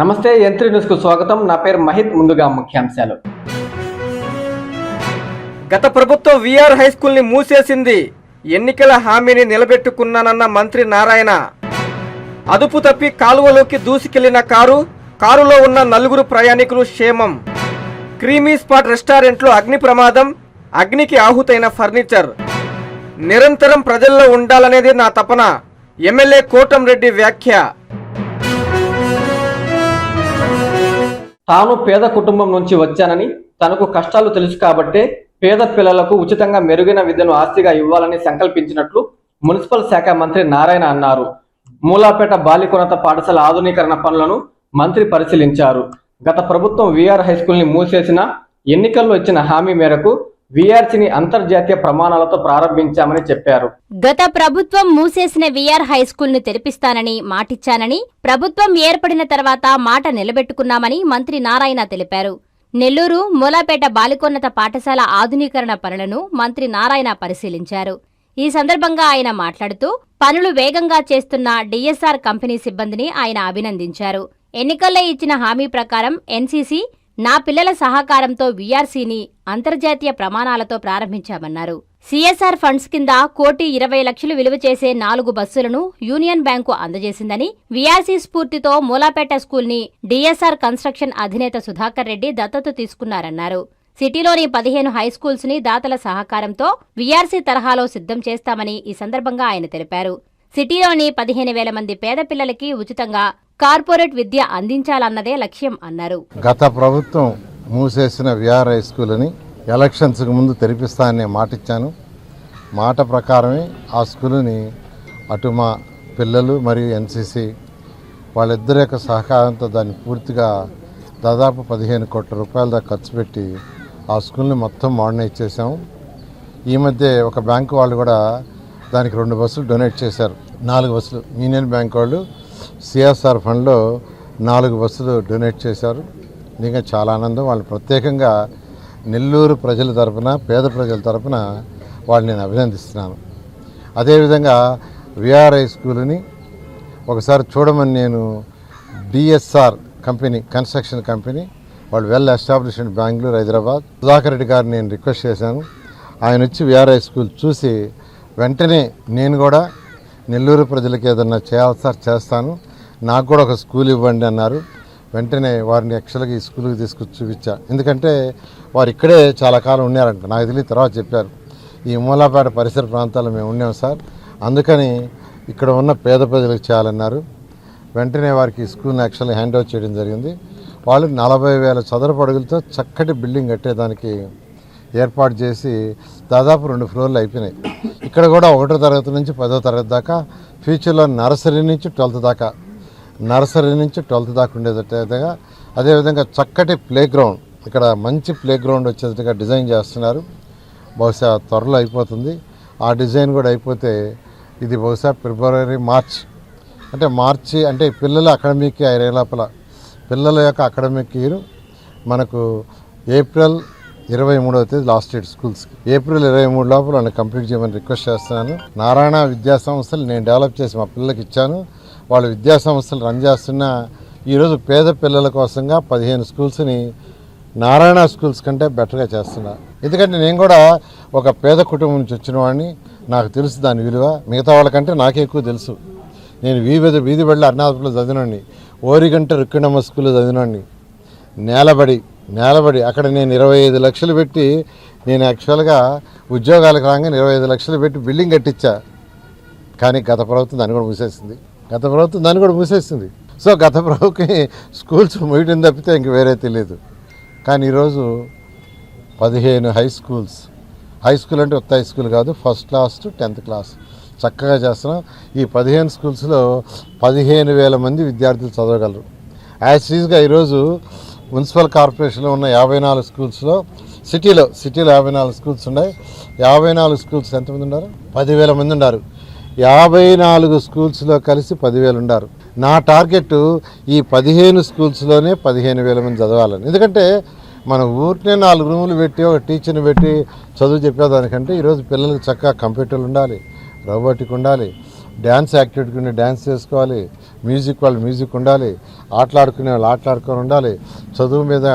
నమస్తే ఎంత్రి న్యూస్కు స్వాగతం. నా పేరు మహిత్ ముందుగా ముఖ్యాంశాలు. గత ప్రభుత్వం విఆర్ హై స్కూల్ని మూసేసింది. ఎన్నికల హామీని నిలబెట్టుకున్నానన్న మంత్రి నారాయణ. అదుపు తప్పి కాలువలోకి దూసుకెళ్ళిన కారు కారులో ఉన్న నలుగురు ప్రయాణికులు క్షేమం. క్రీమీ స్పాట్ రెస్టారెంట్లో అగ్ని ప్రమాదం అగ్నికి ఆహుతైన ఫర్నిచర్. నిరంతరం ప్రజల్లో ఉండాలనేది నా తపన. ఎమ్మెల్యే కోటంరెడ్డి వ్యాఖ్య. తాను పేద కుటుంబం నుంచి వచ్చానని తనకు కష్టాలు తెలుసు కాబట్టే పేద పిల్లలకు ఉచితంగా మెరుగైన విద్యను ఆస్తిగా ఇవ్వాలని సంకల్పించినట్లు మున్సిపల్ శాఖ మంత్రి నారాయణ అన్నారు. మూలాపేట బాలికోన్నత పాఠశాల ఆధునీకరణ పనులను మంత్రి పరిశీలించారు. గత ప్రభుత్వం విఆర్ హై స్కూల్ని మూసేసిన ఎన్నికల్లో ఇచ్చిన హామీ మేరకు విఆర్సీని అంతర్జాతీయ ప్రమాణాలతో ప్రారంభించామని చెప్పారు. గత ప్రభుత్వం మూసేసిన విఆర్ హై స్కూల్ను తెరిపిస్తానని మాటిచ్చానని ప్రభుత్వం ఏర్పడిన తర్వాత మాట నిలబెట్టుకున్నామని మంత్రి నారాయణ తెలిపారు. నెల్లూరు మూలాపేట బాలికోన్నత పాఠశాల ఆధునీకరణ పనులను మంత్రి నారాయణ పరిశీలించారు. ఈ సందర్భంగా ఆయన మాట్లాడుతూ పనులు వేగంగా చేస్తున్న డిఎస్ఆర్ కంపెనీ సిబ్బందిని ఆయన అభినందించారు. ఎన్నికల్లో ఇచ్చిన హామీ ప్రకారం ఎన్సీసీ నా పిల్లల సహకారంతో వీఆర్సీని అంతర్జాతీయ ప్రమాణాలతో ప్రారంభించామన్నారు. సిఎస్ఆర్ ఫండ్స్ కింద కోటి ఇరవై లక్షలు విలువ చేసే నాలుగు బస్సులను యూనియన్ బ్యాంకు అందజేసిందని వీఆర్సీ స్ఫూర్తితో మూలాపేట స్కూల్ని డిఎస్ఆర్ కన్స్ట్రక్షన్ అధినేత సుధాకర్ రెడ్డి దత్తత తీసుకున్నారన్నారు. సిటీలోని పదిహేను హైస్కూల్స్ని దాతల సహకారంతో వీఆర్సీ తరహాలో సిద్ధం చేస్తామని ఈ సందర్భంగా ఆయన తెలిపారు. సిటీలోని పదిహేను వేల మంది పేద పిల్లలకి ఉచితంగా కార్పొరేట్ విద్య అందించాలన్నదే లక్ష్యం అన్నారు. గత ప్రభుత్వం మూసేసిన విఆర్ హై స్కూల్ని ఎలక్షన్స్కి ముందు తెరిపిస్తానని మాట ఇచ్చాను మాట ప్రకారమే ఆ స్కూల్ని అటు మా పిల్లలు మరియు ఎన్సీసీ వాళ్ళిద్దరి యొక్క సహకారంతో దాన్ని పూర్తిగా దాదాపు పదిహేను కోట్ల రూపాయల దాకా ఖర్చు పెట్టి ఆ స్కూల్ని మొత్తం మోడర్నైజ్ చేశాము. ఈ మధ్య ఒక బ్యాంకు వాళ్ళు కూడా దానికి రెండు బస్సులు డొనేట్ చేశారు. నాలుగు బస్సులు. యూనియన్ బ్యాంక్ వాళ్ళు సిఎస్ఆర్ ఫండ్లో నాలుగు బస్సులు డొనేట్ చేశారు. ఇంకా చాలా ఆనందం. వాళ్ళు ప్రత్యేకంగా నెల్లూరు ప్రజల తరపున పేద ప్రజల తరపున వాళ్ళు నేను అభినందిస్తున్నాను. అదేవిధంగా విఆర్ఐ స్కూల్ని ఒకసారి చూడమని నేను డిఎస్ఆర్ కంపెనీ కన్స్ట్రక్షన్ కంపెనీ వాళ్ళు వెల్ ఎస్టాబ్లిష్మెంట్ బెంగళూరు హైదరాబాద్. సుధాకర్ రెడ్డి గారిని నేను రిక్వెస్ట్ చేశాను. ఆయన వచ్చి విఆర్ఐ స్కూల్ చూసి వెంటనే నేను కూడా నెల్లూరు ప్రజలకు ఏదన్నా చేయాలి సార్ చేస్తాను. నాకు కూడా ఒక స్కూల్ ఇవ్వండి అన్నారు. వెంటనే వారిని యాక్చువల్గా ఈ స్కూల్కి తీసుకొచ్చి చూపించా ఎందుకంటే వారు ఇక్కడే చాలా కాలం ఉన్నారంట. నాకు తెలియదు తర్వాత చెప్పారు. ఈ మూలాపేట పరిసర ప్రాంతాల్లో మేము ఉన్నాం సార్. అందుకని ఇక్కడ ఉన్న పేద ప్రజలకు చేయాలన్నారు. వెంటనే వారికి స్కూల్ని యాక్చువల్లీ హ్యాండ్ ఓవర్ చేయడం జరిగింది. వాళ్ళు నలభై వేల చదరపు అడుగులతో చక్కటి బిల్డింగ్ కట్టేదానికి ఏర్పాటు చేసి దాదాపు రెండు ఫ్లోర్లు అయిపోయినాయి. ఇక్కడ కూడా ఒకటో తరగతి నుంచి పదో తరగతి దాకా ఫ్యూచర్లో నర్సరీ నుంచి ట్వెల్త్ దాకా నర్సరీ నుంచి ట్వెల్త్ దాకా ఉండేటట్టుగా అదేవిధంగా చక్కటి ప్లే గ్రౌండ్ ఇక్కడ మంచి ప్లే గ్రౌండ్ వచ్చేటట్టుగా డిజైన్ చేస్తున్నారు. బహుశా త్వరలో అయిపోతుంది. ఆ డిజైన్ కూడా అయిపోతే ఇది బహుశా ఫిబ్రవరి మార్చ్. అంటే మార్చి అంటే పిల్లల అకాడమిక్ ఇయర్ లోపల? పిల్లల యొక్క అకాడమిక్ ఇయర్ మనకు ఏప్రిల్ ఇరవై మూడవ తేదీ లాస్ట్ డేట్ స్కూల్స్కి. ఏప్రిల్ ఇరవై మూడు లోపల వాళ్ళని కంప్లీట్ చేయమని రిక్వెస్ట్ చేస్తున్నాను. నారాయణ విద్యా సంస్థలు నేను డెవలప్ చేసి మా పిల్లలకి ఇచ్చాను. వాళ్ళు విద్యా సంస్థలు రన్ చేస్తున్న ఈరోజు పేద పిల్లల కోసంగా పదిహేను స్కూల్స్ని నారాయణ స్కూల్స్ కంటే బెటర్గా చేస్తున్నా. ఎందుకంటే నేను కూడా ఒక పేద కుటుంబం నుంచి వచ్చిన వాడిని. నాకు తెలుసు దాని విలువ. మిగతా వాళ్ళకంటే నాకే ఎక్కువ తెలుసు. నేను వీధి వీధి వెళ్ళి అరుణాచల్లో చదివినండి ఓరిగంట రుక్కిణమ్మ స్కూల్లో చదివినండి నేలబడి నేలబడి అక్కడ నేను ఇరవై ఐదు లక్షలు పెట్టి నేను యాక్చువల్గా ఉద్యోగాలకు రాగానే ఇరవై ఐదు లక్షలు పెట్టి బిల్డింగ్ కట్టించా. కానీ గత ప్రభుత్వం దాన్ని కూడా మూసేసింది. గత ప్రభుత్వం దాన్ని కూడా మూసేసింది. సో గత ప్రభుత్వం స్కూల్స్ మూయటం తప్పితే ఇంక వేరే తెలియదు. కానీ ఈరోజు పదిహేను హై స్కూల్స్ హై స్కూల్ అంటే ఉత్త హై స్కూల్ కాదు first class to tenth class చక్కగా చేస్తున్నాం. ఈ పదిహేను స్కూల్స్లో పదిహేను వేల మంది విద్యార్థులు చదవగలరు. యాజ్ ఈజ్గా ఈరోజు మున్సిపల్ కార్పొరేషన్లో ఉన్న యాభై నాలుగు స్కూల్స్లో సిటీలో సిటీలో యాభై నాలుగు స్కూల్స్ ఉన్నాయి. యాభై నాలుగు స్కూల్స్ ఎంతమంది ఉన్నారు? పదివేల మంది ఉన్నారు. యాభై నాలుగు స్కూల్స్లో కలిసి పదివేలు ఉన్నారు. నా టార్గెట్ ఈ పదిహేను స్కూల్స్లోనే పదిహేను వేల మంది చదవాలని. ఎందుకంటే మన ఊరినే నాలుగు రూములు పెట్టి ఒక టీచర్ని పెట్టి చదువు చెప్పేదానికంటే ఈరోజు పిల్లలకు చక్కగా కంప్యూటర్లు ఉండాలి రోబోటిక్ ఉండాలి డ్యాన్స్ యాక్టివిటీ ఉండి డ్యాన్స్ చేసుకోవాలి మ్యూజిక్ వాళ్ళు మ్యూజిక్ ఉండాలి ఆటలాడుకునే వాళ్ళు ఆటలాడుకొని ఉండాలి. చదువు మీద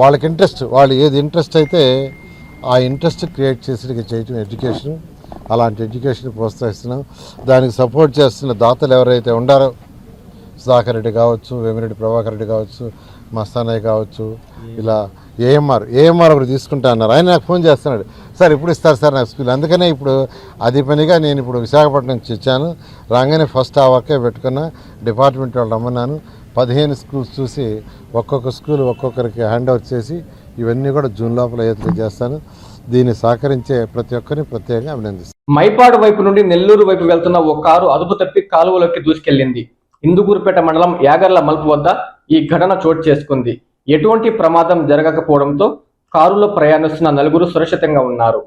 వాళ్ళకి ఇంట్రెస్ట్ వాళ్ళు ఏది ఇంట్రెస్ట్ అయితే ఆ ఇంట్రెస్ట్ క్రియేట్ చేసి చేయటం ఎడ్యుకేషన్. అలాంటి ఎడ్యుకేషన్ ప్రోత్సహిస్తున్నాం. దానికి సపోర్ట్ చేస్తున్న దాతలు ఎవరైతే ఉండారో సుధాకర్ రెడ్డి కావచ్చు వేమిరెడ్డి ప్రభాకర్ రెడ్డి కావచ్చు మస్తానయ్య కావచ్చు ఇలా ఏఎంఆర్ ఏఎంఆర్ ఒకటి తీసుకుంటా అన్నారు. ఆయన నాకు ఫోన్ చేస్తున్నాడు సార్ ఇప్పుడు ఇస్తారు సార్ నాకు స్కూల్. అందుకనే ఇప్పుడు అది పనిగా నేను ఇప్పుడు విశాఖపట్నం నుంచి ఇచ్చాను రాగానే ఫస్ట్ ఆ వర్కే పెట్టుకున్నా డిపార్ట్మెంట్ వాళ్ళు రమ్మన్నాను. పదిహేను స్కూల్స్ చూసి ఒక్కొక్క స్కూల్ ఒక్కొక్కరికి హ్యాండ్ ఓవర్ చేసి ఇవన్నీ కూడా జూన్ లోపల ఏదైతే చేస్తాను. దీన్ని సహకరించే ప్రతి ఒక్కరిని ప్రత్యేకంగా అభినందిస్తాను. మైపాడు వైపు నుండి నెల్లూరు వైపు వెళ్తున్న ఓ కారు అదుపు తప్పి కాలువలోకి దూసుకెళ్ళింది ఇందుకూరుపేట మండలం యాగర్ల మలుపు వద్ద ఈ ఘటన చోటు చేసుకుంది. ఎటువంటి ప్రమాదం జరగకపోవడంతో కారులో ప్రయాణిస్తున్న నలుగురు సురక్షితంగా ఉన్నారు.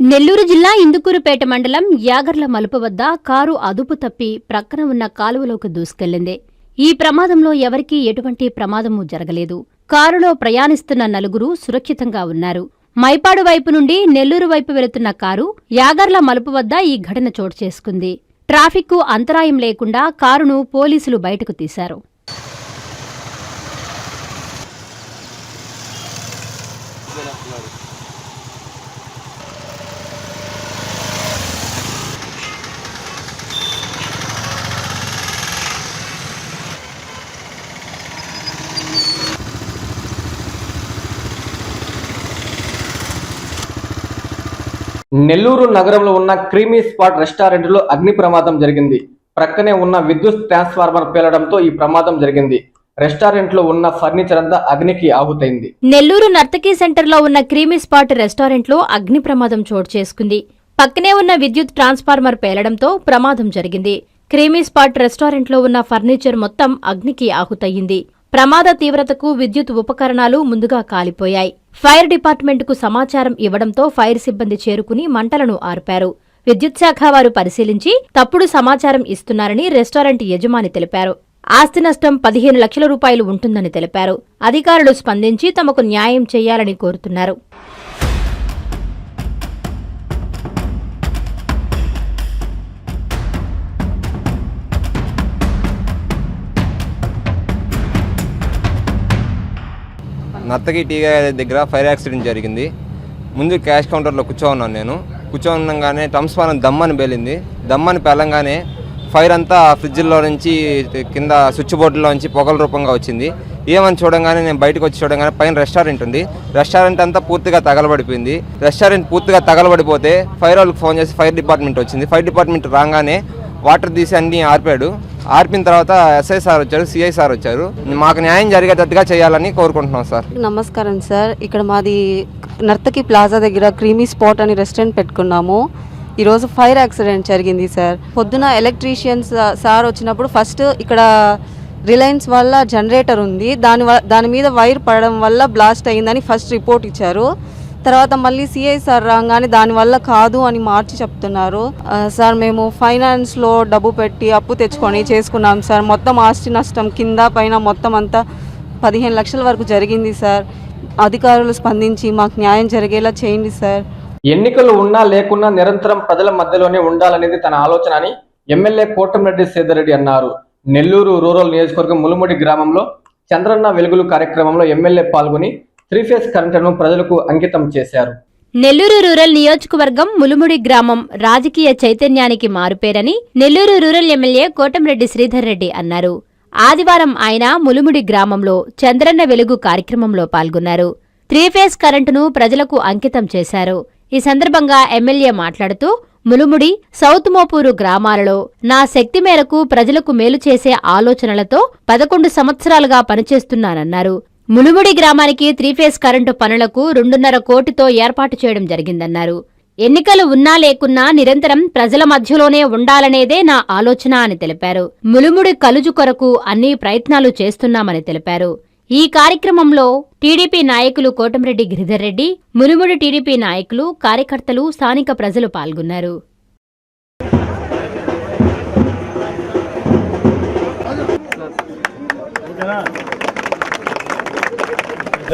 నెల్లూరు జిల్లా ఇందుకూరుపేట మండలం యాగర్ల మలుపు వద్ద కారు అదుపు తప్పి ప్రక్కన ఉన్న కాలువలోకి దూసుకెళ్ళింది. ఈ ప్రమాదంలో ఎవరికీ ఎటువంటి ప్రమాదము జరగలేదు. కారులో ప్రయాణిస్తున్న నలుగురు సురక్షితంగా ఉన్నారు. మైపాడు వైపు నుండి నెల్లూరు వైపు వెళుతున్న కారు యాగర్ల మలుపు వద్ద ఈ ఘటన చోటు చేసుకుంది. ట్రాఫిక్కు అంతరాయం లేకుండా కారును పోలీసులు బయటకు తీశారు. నెల్లూరు నగరంలో ఉన్న క్రీమీ స్పాట్ రెస్టారెంట్లో అగ్ని ప్రమాదం జరిగింది. ప్రక్కనే ఉన్న విద్యుత్ ట్రాన్స్ఫార్మర్ పేలడంతో ఈ ప్రమాదం జరిగింది. రెస్టారెంట్లో ఉన్న ఫర్నిచర్ అంతా అగ్నికి ఆహుతైంది. నెల్లూరు నర్తకీ సెంటర్లో ఉన్న క్రీమీ స్పాట్ రెస్టారెంట్లో అగ్ని ప్రమాదం చోటు చేసుకుంది. పక్కనే ఉన్న విద్యుత్ ట్రాన్స్ఫార్మర్ పేలడంతో ప్రమాదం జరిగింది. క్రీమీ స్పాట్ రెస్టారెంట్లో ఉన్న ఫర్నిచర్ మొత్తం అగ్నికి ఆహుతయ్యింది. ప్రమాద తీవ్రతకు విద్యుత్ ఉపకరణాలు ముందుగా కాలిపోయాయి. ఫైర్ డిపార్ట్మెంట్కు సమాచారం ఇవ్వడంతో ఫైర్ సిబ్బంది చేరుకుని మంటలను ఆర్పారు. విద్యుత్ శాఖ వారు పరిశీలించి తప్పుడు సమాచారం ఇస్తున్నారని రెస్టారెంట్ యజమాని తెలిపారు. ఆస్తి నష్టం పదిహేను లక్షల రూపాయలు ఉంటుందని తెలిపారు. అధికారులు స్పందించి తమకు న్యాయం చేయాలని కోరుతున్నారు. నత్తకి టీ దగ్గర ఫైర్ యాక్సిడెంట్ జరిగింది. ముందు క్యాష్ కౌంటర్లో కూర్చోన్నాను నేను. కూర్చోనగానే ఉండగానే దమ్మని పేలింది. దమ్మని పేలంగానే ఫైర్ అంతా ఫ్రిడ్జ్లో నుంచి కింద స్విచ్ బోర్డులో నుంచి పొగల రూపంగా వచ్చింది. ఏమని చూడంగానే నేను బయటకు వచ్చి చూడంగానే పైన రెస్టారెంట్ ఉంది. రెస్టారెంట్ అంతా పూర్తిగా తగలబడిపోయింది. రెస్టారెంట్ పూర్తిగా తగలబడిపోతే ఫైర్ వాళ్ళకి ఫోన్ చేసి ఫైర్ డిపార్ట్మెంట్ వచ్చింది. ఫైర్ డిపార్ట్మెంట్ రాగానే వాటర్ తీసి అన్ని ఆర్పాడు. ఆర్పిన తర్వాత ఎస్ఐ సార్ వచ్చారు సిఐ సార్ వచ్చారు. మాకు న్యాయం జరిగేటట్టుగా చేయాలని కోరుకుంటున్నాం సార్. నమస్కారం సార్. ఇక్కడ మాది నర్తకి ప్లాజా దగ్గర క్రీమీ స్పాట్ అని రెస్టారెంట్ పెట్టుకున్నాము. ఈరోజు ఫైర్ యాక్సిడెంట్ జరిగింది సార్. పొద్దున ఎలక్ట్రీషియన్స్ సార్ వచ్చినప్పుడు ఫస్ట్ ఇక్కడ రిలయన్స్ వల్ల జనరేటర్ ఉంది. దాని దాని మీద వైర్ పడడం వల్ల బ్లాస్ట్ అయిందని ఫస్ట్ రిపోర్ట్ ఇచ్చారు. తర్వాత మళ్ళీ సిఐ సార్ రాగానే దానివల్ల కాదు అని మార్చి చెప్తున్నారు. సార్ మేము ఫైనాన్స్లో డబ్బు పెట్టి అప్పు తెచ్చుకొని చేసుకున్నాం సార్. మొత్తం ఆస్తి నష్టం కింద పైన మొత్తం అంతా పదిహేను లక్షల వరకు జరిగింది సార్. అధికారులు స్పందించి మాకు న్యాయం జరిగేలా చేయండి సార్. ఎన్నికలు ఉన్నా లేకున్నా నిరంతరం ప్రజల మధ్యలోనే ఉండాలనేది తన ఆలోచన అని ఎమ్మెల్యే కోటంరెడ్డి సేదరెడ్డి అన్నారు. నెల్లూరు రూరల్ నియోజకవర్గం ములుముడి గ్రామంలో చంద్రన్న వెలుగులు కార్యక్రమంలో ఎమ్మెల్యే పాల్గొని త్రీ ఫేజ్ కరెంటును ప్రజలకు అంకితం చేశారు. నెల్లూరు రూరల్ నియోజకవర్గం ములుముడి గ్రామం రాజకీయ చైతన్యానికి మారుపేరని నెల్లూరు రూరల్ ఎమ్మెల్యే కోటంరెడ్డి శ్రీధర్ రెడ్డి అన్నారు. ఆదివారం ఆయన ములుముడి గ్రామంలో చంద్రన్న వెలుగు కార్యక్రమంలో పాల్గొన్నారు. త్రీ ఫేస్ కరెంటును ప్రజలకు అంకితం చేశారు. ఈ సందర్భంగా ఎమ్మెల్యే మాట్లాడుతూ ములుముడి సౌత్ మోపూరు గ్రామాలలో నా శక్తి మేరకు ప్రజలకు మేలు చేసే ఆలోచనలతో పదకొండు సంవత్సరాలుగా పనిచేస్తున్నానన్నారు. ములుముడి గ్రామానికి త్రీ ఫేస్ కరెంటు పనులకు రెండున్నర కోటితో ఏర్పాటు చేయడం జరిగిందన్నారు. ఎన్నికలు ఉన్నా లేకున్నా నిరంతరం ప్రజల మధ్యలోనే ఉండాలనేదే నా ఆలోచన అని తెలిపారు. ములుముడి కలుజు కొరకు అన్ని ప్రయత్నాలు చేస్తున్నామని తెలిపారు. ఈ కార్యక్రమంలో టీడీపీ నాయకులు కోటమిరెడ్డి గిరిధర్ రెడ్డి ములుముడి టీడీపీ నాయకులు కార్యకర్తలు స్థానిక ప్రజలు పాల్గొన్నారు.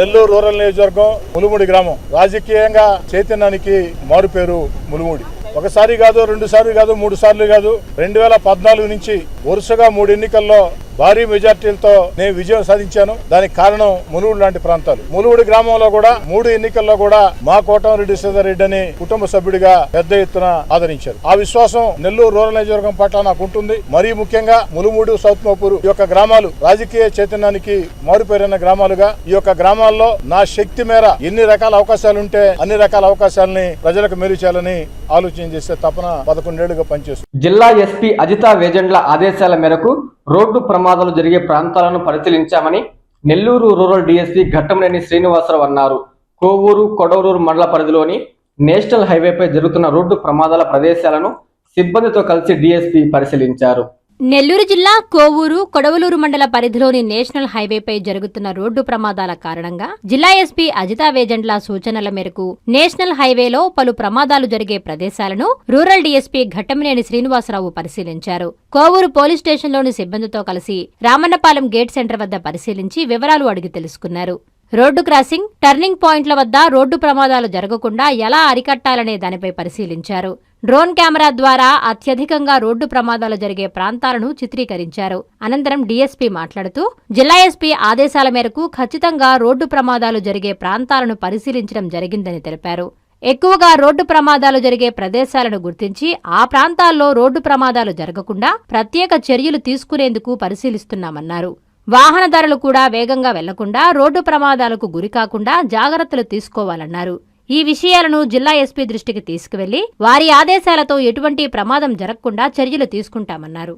నెల్లూరు రూరల్ నియోజకవర్గం ములుముడి గ్రామం. రాజకీయంగా చైతన్యానికి మారుపేరు ములుముడి. ఒకసారి కాదు రెండు సార్లు కాదు మూడు సార్లు కాదు రెండు వేల పద్నాలుగు నుంచి వరుసగా మూడు ఎన్నికల్లో భారీ మెజార్టీలతో నేను విజయం సాధించాను. దానికి కారణం మునుగుడు లాంటి ప్రాంతాలు. మునుగుడు గ్రామంలో కూడా మూడు ఎన్నికల్లో కూడా మా కోటమిరెడ్డి శ్రీధర్ రెడ్డి అని కుటుంబ సభ్యుడిగా పెద్ద ఎత్తున ఆదరించారు. ఆ విశ్వాసం నెల్లూరు రూరల్ నియోజకవర్గం పట్ల నాకు ఉంటుంది. మరీ ముఖ్యంగా ములుమూడు సౌత్మోపూరు ఈ యొక్క గ్రామాలు రాజకీయ చైతన్యానికి మారుపేరైన గ్రామాలుగా ఈ యొక్క గ్రామాల్లో నా శక్తి మేర ఎన్ని రకాల అవకాశాలు ఉంటే అన్ని రకాల అవకాశాలని ప్రజలకు మేలు చేయాలని ఆలోచన చేసే తపన పదకొండేళ్ళుగా పనిచేస్తుంది జిల్లా ఎస్పీ అజితా వేజెండ్ల ఆదేశాల మేరకు రోడ్డు ప్రమాదాలు జరిగే ప్రాంతాలను పరిశీలించామని నెల్లూరు రూరల్ డీఎస్పీ ఘట్టంనేని శ్రీనివాసరావు అన్నారు. కోవూరు కొడవరూరు మండల పరిధిలోని నేషనల్ హైవేపై జరుగుతున్న రోడ్డు ప్రమాదాల ప్రదేశాలను సిబ్బందితో కలిసి డీఎస్పీ పరిశీలించారు. నెల్లూరు జిల్లా కోవూరు కొడవలూరు మండల పరిధిలోని నేషనల్ హైవేపై జరుగుతున్న రోడ్డు ప్రమాదాల కారణంగా జిల్లా ఎస్పీ అజితా వేజెండ్ల సూచనల మేరకు నేషనల్ హైవేలో పలు ప్రమాదాలు జరిగే ప్రదేశాలను రూరల్ డీఎస్పీ ఘట్టమినేని శ్రీనివాసరావు పరిశీలించారు. కోవూరు పోలీస్ స్టేషన్లోని సిబ్బందితో కలిసి రామన్నపాలెం గేట్ సెంటర్ వద్ద పరిశీలించి వివరాలు అడిగి తెలుసుకున్నారు. రోడ్డు క్రాసింగ్ టర్నింగ్ పాయింట్ల వద్ద రోడ్డు ప్రమాదాలు జరగకుండా ఎలా అరికట్టాలనే దానిపై పరిశీలించారు. డ్రోన్ కెమెరా ద్వారా అత్యధికంగా రోడ్డు ప్రమాదాలు జరిగే ప్రాంతాలను చిత్రీకరించారు. అనంతరం డీఎస్పీ మాట్లాడుతూ జిల్లా ఎస్పీ ఆదేశాల మేరకు ఖచ్చితంగా రోడ్డు ప్రమాదాలు జరిగే ప్రాంతాలను పరిశీలించడం జరిగిందని తెలిపారు. ఎక్కువగా రోడ్డు ప్రమాదాలు జరిగే ప్రదేశాలను గుర్తించి ఆ ప్రాంతాల్లో రోడ్డు ప్రమాదాలు జరగకుండా ప్రత్యేక చర్యలు తీసుకునేందుకు పరిశీలిస్తున్నామన్నారు. వాహనదారులు కూడా వేగంగా వెళ్ళకుండా రోడ్డు ప్రమాదాలకు గురికాకుండా జాగ్రత్తలు తీసుకోవాలన్నారు. ఈ విషయాలను జిల్లా ఎస్పీ దృష్టికి తీసుకువెళ్ళి వారి ఆదేశాలతో ఎటువంటి ప్రమాదం జరగకుండా చర్యలు తీసుకుంటామన్నారు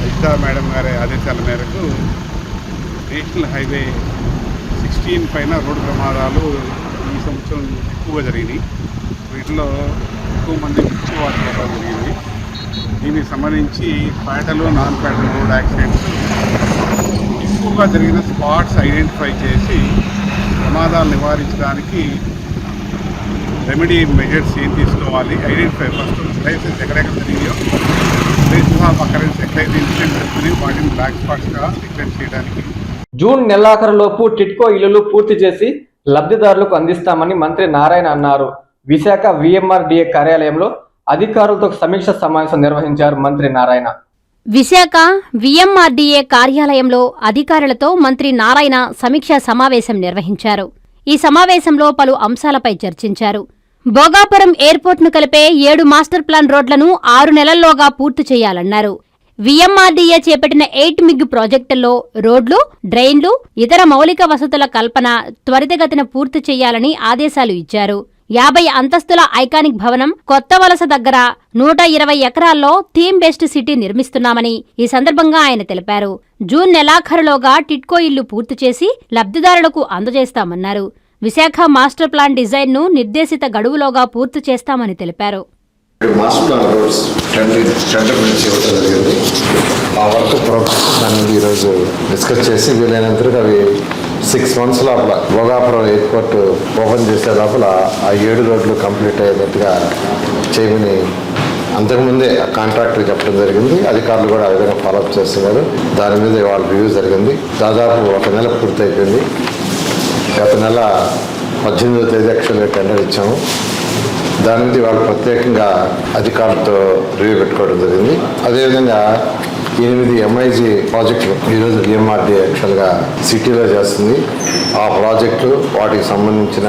అజితా మేడం గారి ఆదేశాల మేరకు నేషనల్ హైవే సిక్స్టీన్ పైన రోడ్డు ప్రమాదాలు ఈ సంవత్సరం ఎక్కువగా జరిగినాయి. వీటిలో ఎక్కువ మంది మృత్యువాత జరిగింది దీనికి సంబంధించి fatal non fatal road accidents ఎక్కువగా జరిగిన స్పాట్స్ ఐడెంటిఫై చేసి ప్రమాదాలు నివారించడానికి రెమెడీ మెజర్స్ ఏం తీసుకోవాలి ఐడెంటిఫై ఫస్ట్ ప్లేసెస్ ఎక్కడెక్కడ జరిగాయో ప్లేసెస్ ఆఫ్ అకరెన్స్ ఎక్కడైతే ఇన్సిడెంట్ జరుగుతుంది వాటిని బ్లాక్ స్పాట్స్గా డిక్లేర్ చేయడానికి జూన్ నెలాఖరులోపు టిట్కో ఇల్లులు పూర్తి చేసి లబ్ధిదారులకు అందిస్తామని మంత్రి నారాయణ అన్నారు. విశాఖ విఎంఆర్డీఏ కార్యాలయంలో అధికారులతో సమీక్ష సమావేశం నిర్వహించారు మంత్రి నారాయణ. విశాఖ విఎంఆర్డీఏ కార్యాలయంలో అధికారులతో మంత్రి నారాయణ సమీక్షా సమావేశం నిర్వహించారు. ఈ సమావేశంలో పలు అంశాలపై చర్చించారు. భోగాపురం ఎయిర్పోర్ట్ను కలిపే ఏడు మాస్టర్ ప్లాన్ రోడ్లను ఆరు నెలల్లోగా పూర్తి చేయాలన్నారు. విఎంఆర్డీఏ చేపట్టిన ఎయిట్ మిగ్ ప్రాజెక్టుల్లో రోడ్లు డ్రైన్లు ఇతర మౌలిక వసతుల కల్పన త్వరితగతిన పూర్తి చేయాలని ఆదేశాలు ఇచ్చారు. యాభై అంతస్తుల ఐకానిక్ భవనం కొత్త వలస దగ్గర నూట ఇరవై ఎకరాల్లో థీమ్ బెస్ట్ సిటీ నిర్మిస్తున్నామని ఈ సందర్భంగా ఆయన తెలిపారు. జూన్ నెలాఖరులోగా టిట్కో ఇల్లు పూర్తి చేసి లబ్ధిదారులకు అందజేస్తామన్నారు. విశాఖ మాస్టర్ ప్లాన్ డిజైన్ను నిర్దేశిత గడువులోగా పూర్తి చేస్తామని తెలిపారు. మాస్టర్ రోడ్స్ టెండర్ టెండర్ గురించి ఇవ్వడం జరిగింది. ఆ వర్క్ ప్రోగ్రెస్ దాన్ని ఈరోజు డిస్కస్ చేసి వీలైనంతగా అవి సిక్స్ మంత్స్ లోపల భోగాపురం ఎయిర్పోర్ట్ ఓపెన్ చేసే లోపల ఆ ఏడు రోడ్లు కంప్లీట్ అయ్యేటట్టుగా చేయమని అంతకుముందే కాంట్రాక్టర్ చెప్పడం జరిగింది. అధికారులు కూడా ఆ విధంగా ఫాలోఅప్ చేస్తున్నారు. దాని మీద వాళ్ళ రివ్యూ జరిగింది. దాదాపు ఒక నెల పూర్తయిపోయింది. గత నెల పద్దెనిమిదో తేదీ యాక్చువల్గా టెండర్ ఇచ్చాము. దాని మీద వాళ్ళు ప్రత్యేకంగా అధికారులతో రివ్యూ పెట్టుకోవడం జరిగింది. అదేవిధంగా ఎనిమిది ఎంఐజీ ప్రాజెక్టులు ఈరోజు డిఎంఆర్డీ యాక్చువల్గా సిటీలో చేస్తుంది. ఆ ప్రాజెక్టు వాటికి సంబంధించిన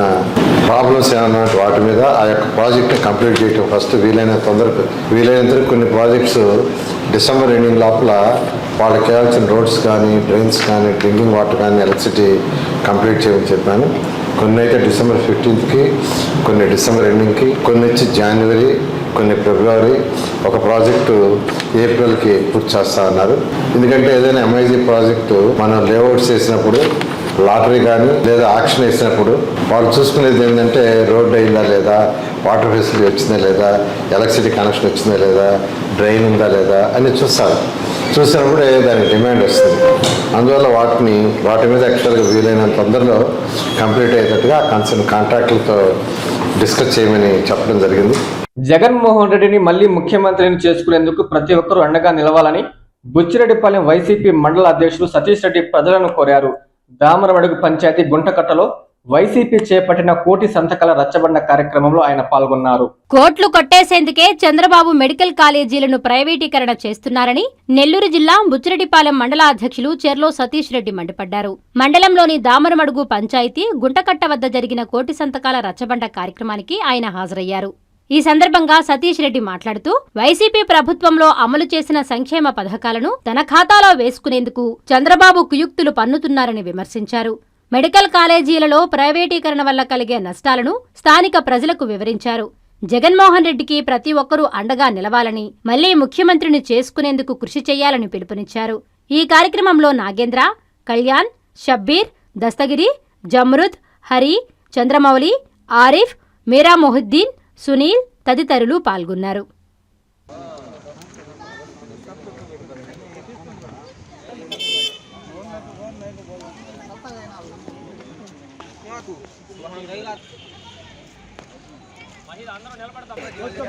ప్రాబ్లమ్స్ ఏమన్నా వాటి మీద ఆ యొక్క ప్రాజెక్ట్ని కంప్లీట్ చేయటం ఫస్ట్ వీలైన తొందరగా వీలైనంత కొన్ని ప్రాజెక్ట్స్ డిసెంబర్ ఎండింగ్ లోపల వాళ్ళకి కావాల్సిన రోడ్స్ కానీ డ్రైన్స్ కానీ డ్రింకింగ్ వాటర్ కానీ ఎలక్ట్రిసిటీ కంప్లీట్ చేయమని చెప్పాను. కొన్ని అయితే డిసెంబర్ ఫిఫ్టీన్త్కి కొన్ని డిసెంబర్ ఎండింగ్కి కొన్ని వచ్చి జనవరి కొన్ని ఫిబ్రవరి ఒక ప్రాజెక్టు ఏప్రిల్కి పూర్తి చేస్తా అన్నారు. ఎందుకంటే ఏదైనా ఎంఐజీ ప్రాజెక్టు మనం లేఅవుట్స్ చేసినప్పుడు లాటరీ కానీ లేదా ఆక్షన్ వేసినప్పుడు వాళ్ళు చూసుకునేది ఏంటంటే రోడ్ అయిందా లేదా వాటర్ ఫెసిలిటీ వచ్చిందా లేదా ఎలక్ట్రిసిటీ కనెక్షన్ వచ్చిందా లేదా డ్రైన్ ఉందా లేదా అని చూస్తారు చూసినప్పుడే దానికి డిమాండ్ వస్తుంది. అందువల్ల వాటిని వాటి మీద యాక్చువల్గా వీలైనంత తొందరలో కంప్లీట్ అయ్యేటట్టుగా కన్సర్న్ కాంట్రాక్టులతో డిస్కస్ చేయమని చెప్పడం జరిగింది. జగన్మోహన్ రెడ్డిని మళ్ళీ ముఖ్యమంత్రిని చేసుకునేందుకు ప్రతి ఒక్కరూ అండగా నిలవాలని బుచ్చిరెడ్డిపాలెం వైసీపీ మండల అధ్యక్షులు సతీష్ రెడ్డి ప్రజలను కోరారు. దామరవడుగు పంచాయతీ గుంటకట్టలో వైసీపీ చేపట్టిన కోటి సంతకాల రచ్చబండ కార్యక్రమంలో ఆయన పాల్గొన్నారు. కోట్లు కొట్టేసేందుకే చంద్రబాబు మెడికల్ కాలేజీలను ప్రైవేటీకరణ చేస్తున్నారని నెల్లూరు జిల్లా బుచ్చిరెడ్డిపాలెం మండల అధ్యక్షులు చెర్లో సతీష్ రెడ్డి మండిపడ్డారు. మండలంలోని దామరమడుగు పంచాయతీ గుంటకట్ట వద్ద జరిగిన కోటి సంతకాల రచ్చబండ కార్యక్రమానికి ఆయన హాజరయ్యారు. ఈ సందర్భంగా సతీష్ రెడ్డి మాట్లాడుతూ వైసీపీ ప్రభుత్వంలో అమలు చేసిన సంక్షేమ పథకాలను తన ఖాతాలో వేసుకునేందుకు చంద్రబాబు కుయుక్తులు పన్నుతున్నారని విమర్శించారు. మెడికల్ కాలేజీలలో ప్రైవేటీకరణ వల్ల కలిగే నష్టాలను స్థానిక ప్రజలకు వివరించారు. జగన్మోహన్ రెడ్డికి ప్రతి ఒక్కరూ అండగా నిలవాలని మళ్ళీ ముఖ్యమంత్రిని చేసుకునేందుకు కృషి చేయాలని పిలుపునిచ్చారు. ఈ కార్యక్రమంలో నాగేంద్ర కళ్యాణ్ షబ్బీర్ దస్తగిరి జమ్రుద్ హరి చంద్రమౌళి ఆరిఫ్ మీరా మొహుద్దీన్ సునీల్ తదితరులు పాల్గొన్నారు.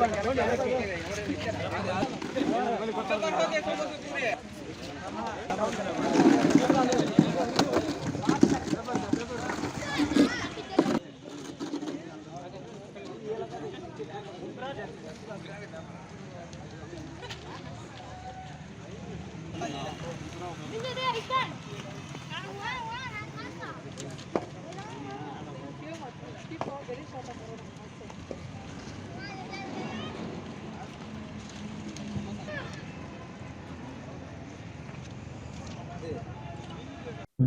ಬರ್ತದೆ ಸೋಮಸೂತ್ರ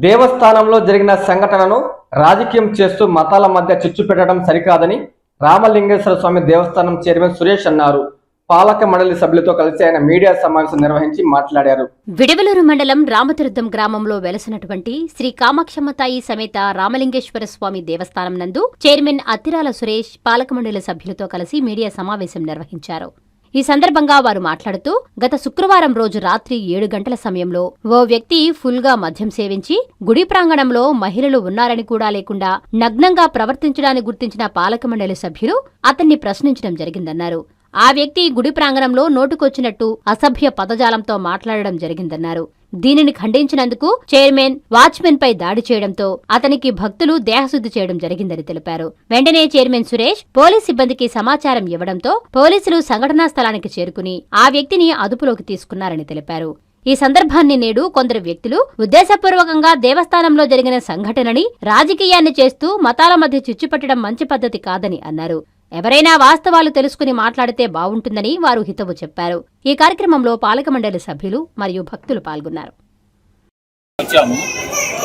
దేవస్థానంలో జరిగిన సంఘటనను రాజకీయం చేస్తూ మతాల మధ్య చిచ్చు పెట్టడం సరికాదని రామలింగేశ్వర స్వామి దేవస్థానం చైర్మన్ సురేష్ అన్నారు. పాలక మండలి సభ్యులతో కలిసి ఆయన మీడియా సమావేశం నిర్వహించి మాట్లాడారు. విడవలూరు మండలం రామతీర్థం గ్రామంలో వెలసినటువంటి శ్రీ కామాక్షమ్మతాయి సమేత రామలింగేశ్వర స్వామి దేవస్థానం నందు చైర్మన్ అత్తిరాల సురేష్ పాలక మండలి సభ్యులతో కలిసి మీడియా సమావేశం నిర్వహించారు. ఈ సందర్భంగా వారు మాట్లాడుతూ గత శుక్రవారం రోజు రాత్రి ఏడు గంటల సమయంలో ఓ వ్యక్తి ఫుల్గా మద్యం సేవించి గుడి ప్రాంగణంలో మహిళలు ఉన్నారని కూడా లేకుండా నగ్నంగా ప్రవర్తించడాన్ని గుర్తించిన పాలక మండలి సభ్యులు అతన్ని ప్రశ్నించడం జరిగిందన్నారు. ఆ వ్యక్తి గుడి ప్రాంగణంలో నోటుకొచ్చినట్టు అసభ్య పదజాలంతో మాట్లాడడం జరిగిందన్నారు. దీనిని ఖండించినందుకు చైర్మన్ వాచ్మెన్ పై దాడి చేయడంతో అతనికి భక్తులు దేహశుద్ధి చేయడం జరిగిందని తెలిపారు. వెంటనే చైర్మన్ సురేష్ పోలీస్ సిబ్బందికి సమాచారం ఇవ్వడంతో పోలీసులు సంఘటనా స్థలానికి చేరుకుని ఆ వ్యక్తిని అదుపులోకి తీసుకున్నారని తెలిపారు. ఈ సందర్భాన్ని నేడు కొందరు వ్యక్తులు ఉద్దేశపూర్వకంగా దేవస్థానంలో జరిగిన సంఘటనని రాజకీయాన్ని చేస్తూ మతాల మధ్య చిచ్చుపట్టడం మంచి పద్ధతి కాదని అన్నారు. ఎవరైనా వాస్తవాలు తెలుసుకుని మాట్లాడితే బావుంటుందని వారు హితవు చెప్పారు. ఈ కార్యక్రమంలో పాలక మండలి సభ్యులు మరియు భక్తులు పాల్గొన్నారు. వచ్చాము.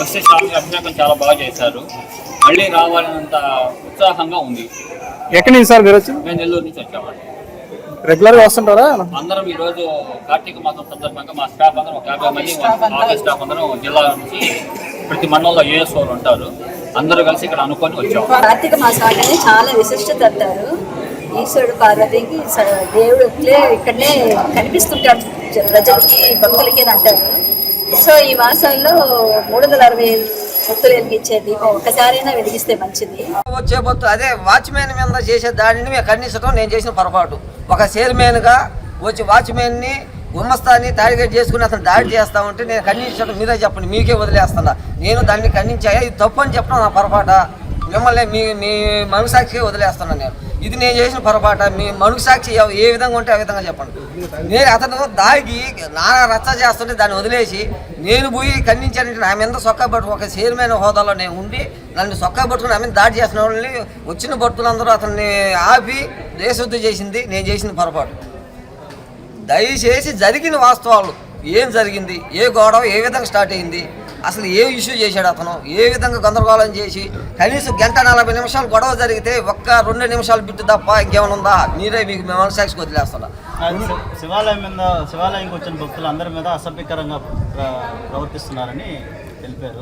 వస్తే స్వామి అభిషేకం చాలా బాగా చేశారు. మళ్ళీ రావాలన్నంత ఉత్సాహంగా ఉంది. ఎక్కడి నుంచి సార్ మీరు వచ్చి? మేము నెల్లూరు నుంచి వచ్చామండి. రెగ్యులర్గా వస్తుంటారా? అందరం ఈ రోజు కార్తీక మాసం సందర్భంగా మా స్టాఫ్ అందరం ఒక యాభై మంది ఆఫీస్ స్టాఫ్ అందరం జిల్లా నుంచి ప్రతి మండలంలో ఏఎస్ వాళ్ళు ఉంటారు. అందరూ కలిసి ఇక్కడ అనుకొని వచ్చాము కార్తీక మాసం అంటేనే చాలా విశిష్టత అంటారు. ఈశ్వరుడు పార్వతికి స- దేవుడు ఇట్లే ఇక్కడనే కనిపిస్తుంటాడు. ప్రజలకి భక్తులకి అని అంటారు. సో ఈ మాసంలో మూడు వందల అరవై ఐదు భక్తులు వెలిగించే దీపం ఒక్కసారైనా వెలిగిస్తే మంచిది. వచ్చే పొత్తు అదే వాచ్మెన్ మీద చేసే దాడిని మేము ఖండించడం నేను చేసిన పొరపాటు. ఒక చైర్మన్గా వచ్చి వాచ్మెన్ని గుమ్మస్తాన్ని టార్గెట్ చేసుకుని అతను దాడి చేస్తా ఉంటే నేను ఖండించడం మీరే చెప్పండి మీకే వదిలేస్తున్నా నేను దాన్ని ఖండించాయా? ఇది తప్పు అని చెప్పడం నా పొరపాట? మిమ్మల్ని మీ మీ మనసాక్షిగా వదిలేస్తున్నాను నేను? ఇది నేను చేసిన పొరపాట? మీ మనసాక్షి ఏ విధంగా ఉంటే ఆ విధంగా చెప్పండి. నేను అతను దాగి నానా రచ్చ చేస్తుంటే దాన్ని వదిలేసి నేను పోయి ఖండించానంటే నా మీద సొక్కా పట్టు ఒక చైర్మన్ హోదాలో నేను ఉండి నన్ను సొక్కా పట్టుకుని ఆమె దాడి చేసిన వాళ్ళని వచ్చిన భక్తులందరూ అతన్ని ఆపి దేశశుద్ధి చేసింది నేను చేసిన పొరపాటు. దయచేసి జరిగిన వాస్తవాలు. ఏం జరిగింది? ఏ గొడవ? ఏ విధంగా స్టార్ట్ అయింది? అసలు ఏ ఇష్యూ చేశాడు అతను? ఏ విధంగా గందరగోళం చేసి కనీసం గంట నలభై నిమిషాలు గొడవ జరిగితే ఒక్క రెండు నిమిషాలు బిట్టు తప్ప ఇంకేమైనా ఉందా? మీరే మీకు మనసాక్షికి వదిలేస్తున్నా. శివాలయం మీద శివాలయంకి వచ్చిన భక్తులు అందరి మీద అసభ్యకరంగా ప్ర- ప్రవర్తిస్తున్నారని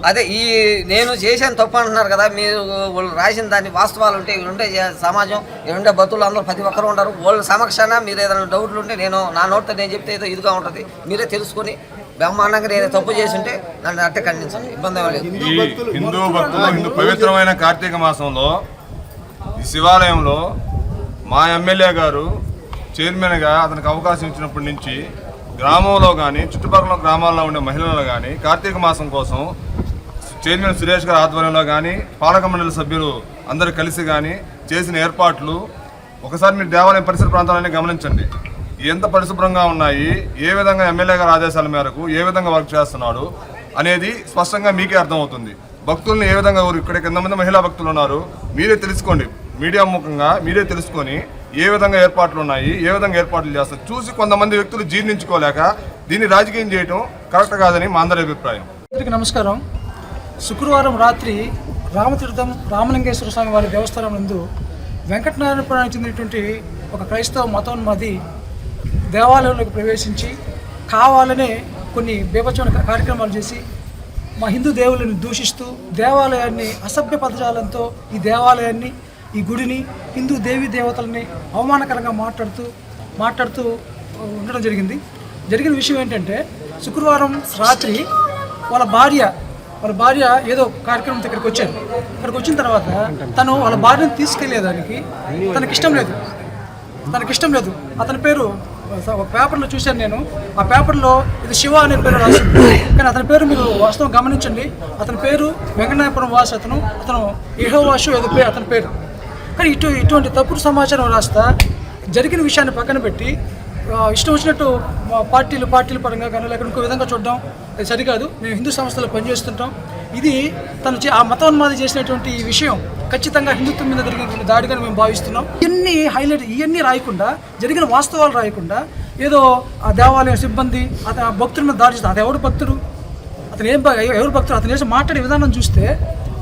అదే ఈ నేను చేశాను తప్పు అంటున్నారు కదా మీరు వాళ్ళు రాసిన దాన్ని వాస్తవాలు ఉంటే ఉండే జ- సమాజం ఇక్కడ ఉండే బతులు అందరూ ప్రతి ఒక్కరు ఉంటారు. వాళ్ళ సమక్షాన మీరు ఏదైనా డౌట్లు ఉంటే నేను నా నోటితో నేను చెప్తే ఏదో ఇదిగా ఉంటుంది. మీరే తెలుసుకొని బ్రహ్మాండంగా నేను తప్పు చేసి ఉంటే నన్ను అట్టే ఖండించండి. ఇబ్బంది ఏమీ లేదు. ఈ హిందూ భక్తులు హిందూ పవిత్రమైన కార్తీక మాసంలో ఈ శివాలయంలో మా ఎమ్మెల్యే గారు చైర్మన్గా అతనికి అవకాశం ఇచ్చినప్పటి నుంచి గ్రామంలో కానీ చుట్టుపక్కల గ్రామాల్లో ఉండే మహిళలు కానీ కార్తీక మాసం కోసం చైర్మన్ సురేష్ గారి ఆధ్వర్యంలో కానీ పాలక మండలి సభ్యులు అందరూ కలిసి కానీ చేసిన ఏర్పాట్లు ఒకసారి మీరు దేవాలయం పరిసర ప్రాంతాలన్నీ గమనించండి. ఎంత పరిశుభ్రంగా ఉన్నాయి ఏ విధంగా ఎమ్మెల్యే గారి ఆదేశాల మేరకు ఏ విధంగా వర్క్ చేస్తున్నాడు అనేది స్పష్టంగా మీకే అర్థమవుతుంది. భక్తుల్ని ఏ విధంగా ఇక్కడ ఇక్కడ మంది మహిళా భక్తులు ఉన్నారు మీరే తెలుసుకోండి. మీడియా ముఖంగా మీరే తెలుసుకొని ఏ విధంగా ఏర్పాట్లు ఉన్నాయి ఏ విధంగా ఏర్పాట్లు చేస్తారు చూసి కొంతమంది వ్యక్తులు జీర్ణించుకోలేక దీన్ని రాజకీయం చేయడం కరెక్ట్ కాదని మా అందరి అభిప్రాయం. అందరికీ నమస్కారం. శుక్రవారం రాత్రి రామతీర్థం రామలింగేశ్వర స్వామి వారి దేవస్థానం నందు వెంకటనారాయణపురానికి చెందినటువంటి ఒక క్రైస్తవ మతోన్మాది దేవాలయంలోకి ప్రవేశించి కావాలనే కొన్ని బీభత్సమైన కార్యక్రమాలు చేసి మా హిందూ దేవుళ్ళని దూషిస్తూ దేవాలయాన్ని అసభ్య పదజాలంతో ఈ దేవాలయాన్ని ఈ గుడిని హిందూ దేవీ దేవతలని అవమానకరంగా మాట్లాడుతూ మాట్లాడుతూ ఉండడం జరిగింది. జరిగిన విషయం ఏంటంటే శుక్రవారం రాత్రి వాళ్ళ భార్య వాళ్ళ భార్య ఏదో కార్యక్రమం ఇక్కడికి వచ్చారు. ఇక్కడికి వచ్చిన తర్వాత తను వాళ్ళ భార్యను తీసుకెళ్ళేదానికి తనకి ఇష్టం లేదు. తనకి ఇష్టం లేదు. అతని పేరు ఒక పేపర్లో చూశాను నేను. ఆ పేపర్లో ఇది శివ అనే పేరు రాసింది. కానీ అతని పేరు మీరు వాస్తవం గమనించండి. అతని పేరు వెంకటనాయపురం వాసు అతను అతను ఇహో వాసు ఏదో పేరు అతని పేరు. కానీ ఇటు ఇటువంటి తప్పుడు సమాచారం రాస్తా జరిగిన విషయాన్ని పక్కన పెట్టి ఇష్టం వచ్చినట్టు పార్టీలు పార్టీలు పార్టీల పరంగా కానీ లేకుండా ఇంకో విధంగా చూడడం అది సరికాదు. మేము హిందూ సంస్థలో పనిచేస్తుంటాం. ఇది తను చే- ఆ మతోన్మాది చేసినటువంటి ఈ విషయం ఖచ్చితంగా హిందుత్వం మీద జరిగినటువంటి దాడిగా మేము భావిస్తున్నాం. ఇవన్నీ హైలైట్ ఇవన్నీ రాయకుండా జరిగిన వాస్తవాలు రాయకుండా ఏదో ఆ దేవాలయం సిబ్బంది అతను భక్తుల మీద దాడి అది ఎవడు భక్తుడు? అతను ఏం ఎవరు భక్తుడు? అతను చేసి మాట్లాడే విధానం చూస్తే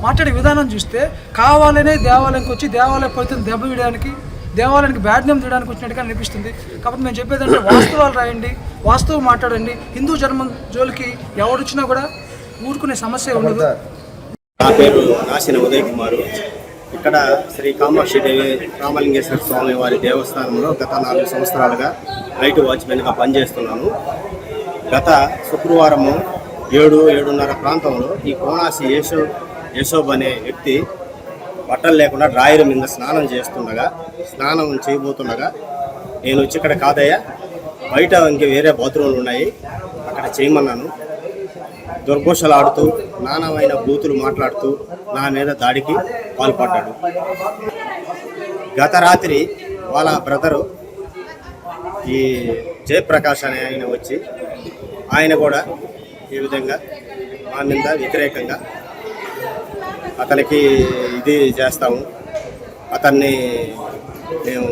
మాట్లాడే విధానం చూస్తే కావాలనే దేవాలయంకి వచ్చి దేవాలయ పవిత్రం దెబ్బ వేయడానికి దేవాలయానికి బ్యాడ్ తీయడానికి వచ్చినట్టుగా అనిపిస్తుంది. కాబట్టి మేము చెప్పేది అంటే వాస్తవాలు రాయండి వాస్తవం మాట్లాడండి. హిందూ జన్మం జోలికి ఎవరొచ్చినా కూడా ఊరుకునే సమస్య ఉండదు. నా పేరు రాసిన ఉదయ్ కుమారు. ఇక్కడ శ్రీ కామాక్షి దేవి రామలింగేశ్వర స్వామి వారి దేవస్థానంలో గత నాలుగు సంవత్సరాలుగా నైట్ వాచ్మెన్గా పనిచేస్తున్నాను. గత శుక్రవారము ఏడు ఏడున్నర ప్రాంతంలో ఈ కోనాసి యేసు యశోబ్ అనే వ్యక్తి బట్టలు లేకుండా డ్రాయర్ మీద స్నానం చేస్తుండగా స్నానం చేయబోతుండగా నేను వచ్చి ఇక్కడ కాదయ్యా బయట ఇంకే వేరే బాత్రూమ్లు ఉన్నాయి అక్కడ చేయమన్నాను. దుర్ఘోషలాడుతూ నానమైన బూతులు మాట్లాడుతూ నా మీద దాడికి పాల్పడ్డాడు. గత రాత్రి వాళ్ళ బ్రదరు ఈ జయప్రకాష్ అనే ఆయన వచ్చి ఆయన కూడా ఈ విధంగా మా మీద వ్యతిరేకంగా అతనికి ఇది చేస్తాము. అతన్ని మేము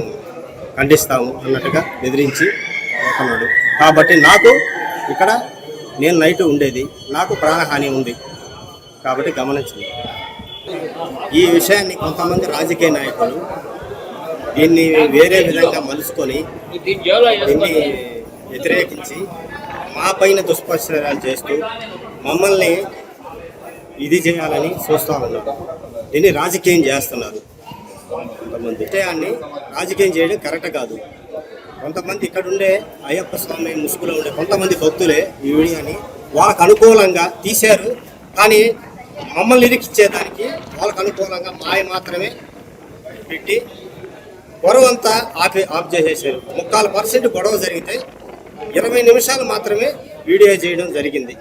ఖండిస్తాము అన్నట్టుగా బెదిరించి పోతున్నాడు. కాబట్టి నాకు ఇక్కడ నేను నైట్ ఉండేది. నాకు ప్రాణహాని ఉంది. కాబట్టి గమనించింది ఈ విషయాన్ని కొంతమంది రాజకీయ నాయకులు దీన్ని వేరే విధంగా మలుచుకొని దీన్ని వ్యతిరేకించి మా పైన దుష్ప్రచారాలు చేస్తూ మమ్మల్ని ఇది చేయాలని చూస్తూ ఉన్నారు దీన్ని రాజకీయం చేస్తున్నారు. కొంతమంది విషయాన్ని రాజకీయం చేయడం కరెక్ట్ కాదు. కొంతమంది ఇక్కడ ఉండే అయ్యప్ప స్వామి ముసుగులో ఉండే కొంతమంది భక్తులే ఈ వీడియోని వాళ్ళకు అనుకూలంగా తీశారు. కానీ మమ్మల్ని నిరీక్షించేదానికి వాళ్ళకు అనుకూలంగా మాయ మాత్రమే పెట్టి గొడవ అంతా ఆపి ఆఫ్ చేసేసారు. ముక్కాలు పర్సెంట్ గొడవ జరిగితే ఇరవై నిమిషాలు మాత్రమే వీడియో చేయడం జరిగింది.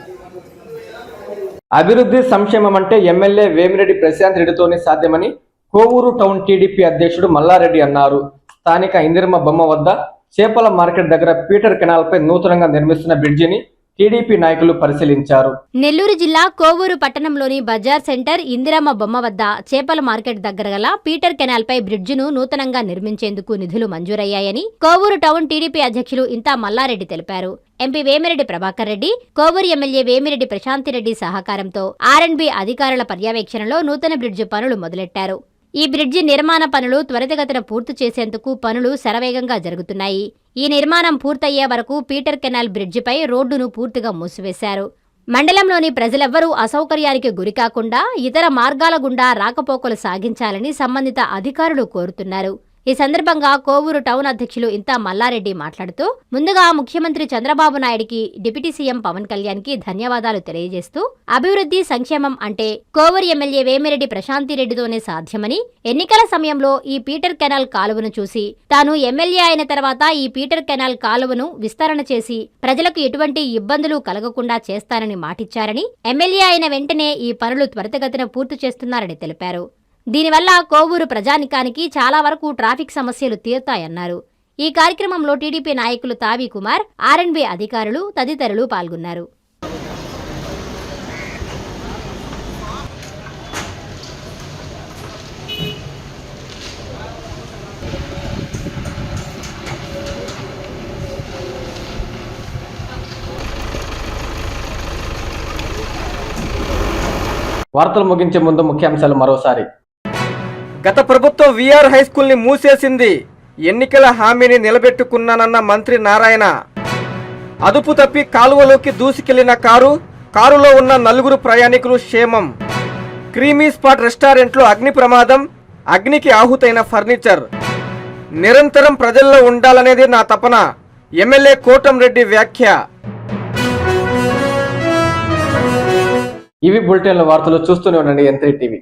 అభివృద్ధి సంక్షేమం అంటే ఎమ్మెల్యే వేమిరెడ్డి ప్రశాంత్ రెడ్డితోనే సాధ్యమని కోవూరు టౌన్ టీడీపీ అధ్యక్షుడు మల్లారెడ్డి అన్నారు. స్థానిక ఇందిరమ్మ బొమ్మ వద్ద చేపల మార్కెట్ దగ్గర పీటర్ కెనాల్పై నూతనంగా నిర్మిస్తున్న బ్రిడ్జిని టీడీపీ నాయకులు పరిశీలించారు. నెల్లూరు జిల్లా కోవూరు పట్టణంలోని బజార్ సెంటర్ ఇందిరమ్మ బొమ్మ వద్ద చేపల మార్కెట్ దగ్గర గల పీటర్ కెనాల్ పై బ్రిడ్జిను నూతనంగా నిర్మించేందుకు నిధులు మంజూరయ్యాయని కోవూరు టౌన్ టీడీపీ అధ్యక్షులు ఇంతా మల్లారెడ్డి తెలిపారు. ఎంపీ వేమిరెడ్డి ప్రభాకర్ రెడ్డి కోవూరు ఎమ్మెల్యే వేమిరెడ్డి ప్రశాంతిరెడ్డి సహకారంతో ఆర్ఎండ్బి అధికారుల పర్యవేక్షణలో నూతన బ్రిడ్జి పనులు మొదలెట్టారు. ఈ బ్రిడ్జి నిర్మాణ పనులు త్వరితగతిన పూర్తి చేసేందుకు పనులు శరవేగంగా జరుగుతున్నాయి. ఈ నిర్మాణం పూర్తయ్యే వరకు పీటర్ కెనాల్ బ్రిడ్జిపై రోడ్డును పూర్తిగా మూసివేశారు. మండలంలోని ప్రజలెవ్వరూ అసౌకర్యానికి గురికాకుండా ఇతర మార్గాల గుండా రాకపోకలు సాగించాలని సంబంధిత అధికారులు కోరుతున్నారు. ఈ సందర్భంగా కోవూరు టౌన్ అధ్యక్షులు ఇంతా మల్లారెడ్డి మాట్లాడుతూ ముందుగా ముఖ్యమంత్రి చంద్రబాబు నాయుడికి డిప్యూటీ సీఎం పవన్ కళ్యాణ్కి ధన్యవాదాలు తెలియజేస్తూ అభివృద్ధి సంక్షేమం అంటే కోవూరు ఎమ్మెల్యే వేమిరెడ్డి ప్రశాంతిరెడ్డితోనే సాధ్యమని ఎన్నికల సమయంలో ఈ పీటర్ కెనాల్ కాలువను చూసి తాను ఎమ్మెల్యే అయిన తర్వాత ఈ పీటర్ కెనాల్ కాలువను విస్తరణ చేసి ప్రజలకు ఎటువంటి ఇబ్బందులు కలగకుండా చేస్తానని మాటిచ్చారని ఎమ్మెల్యే అయిన వెంటనే ఈ పనులు త్వరితగతిన పూర్తి చేస్తున్నారని తెలిపారు. దీనివల్ల కోవూరు ప్రజానికానికి చాలా వరకు ట్రాఫిక్ సమస్యలు తీరుతాయన్నారు. ఈ కార్యక్రమంలో టీడీపీ నాయకులు తావి కుమార్ ఆర్ఎండ్బి అధికారులు తదితరులు పాల్గొన్నారు. వార్తలు ముగించే ముందు ముఖ్యాంశాలు మరోసారి. గత ప్రభుత్వం విఆర్ హై స్కూల్ని మూసేసింది. ఎన్నికల హామీని నిలబెట్టుకున్నానన్న మంత్రి నారాయణ. అదుపు తప్పి కాలువలోకి దూసుకెళ్ళిన కారు కారులో ఉన్న నలుగురు ప్రయాణికులు క్షేమం. క్రీమీ స్పాట్ రెస్టారెంట్లో అగ్ని ప్రమాదం అగ్నికి ఆహుతైన ఫర్నిచర్. నిరంతరం ప్రజల్లో ఉండాలనేది నా తపన. ఎమ్మెల్యే కోటంరెడ్డి వ్యాఖ్య. ఇవి బులెటిన్ల వార్తలు చూస్తూనే ఉండండి ఎంత్రీ టీవీ